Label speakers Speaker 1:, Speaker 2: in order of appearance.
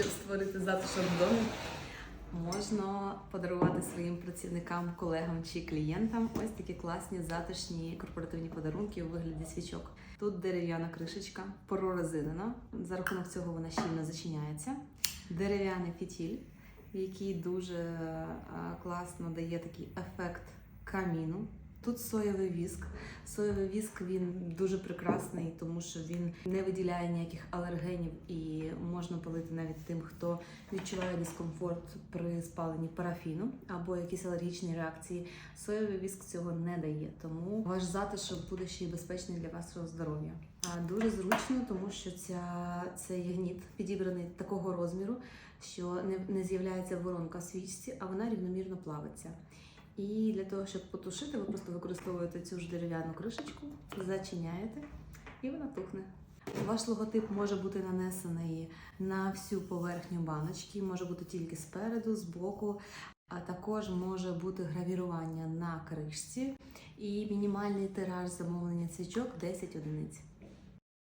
Speaker 1: щоб створити затишок в домі, можна подарувати своїм працівникам, колегам чи клієнтам ось такі класні затишні корпоративні подарунки у вигляді свічок. Тут дерев'яна кришечка, прорезинена. За рахунок цього вона щільно зачиняється. Дерев'яний фітіль, який дуже е, класно дає такий ефект каміну. Тут соєвий віск. Соєвий віск він дуже прекрасний, тому що він не виділяє ніяких алергенів і можна палити навіть тим, хто відчуває дискомфорт при спаленні парафіну або якісь алергічні реакції. Соєвий віск цього не дає, тому ваш затишок буде ще й безпечний для вашого здоров'я. Дуже зручно, тому що ця цей ягніт підібраний такого розміру, що не, не з'являється воронка свічці, а вона рівномірно плавиться. І для того, щоб потушити, ви просто використовуєте цю ж дерев'яну кришечку, зачиняєте, і вона тухне. Ваш логотип може бути нанесений на всю поверхню баночки, може бути тільки спереду, збоку, а також може бути гравірування на кришці і мінімальний тираж замовлення свічок 10 одиниць.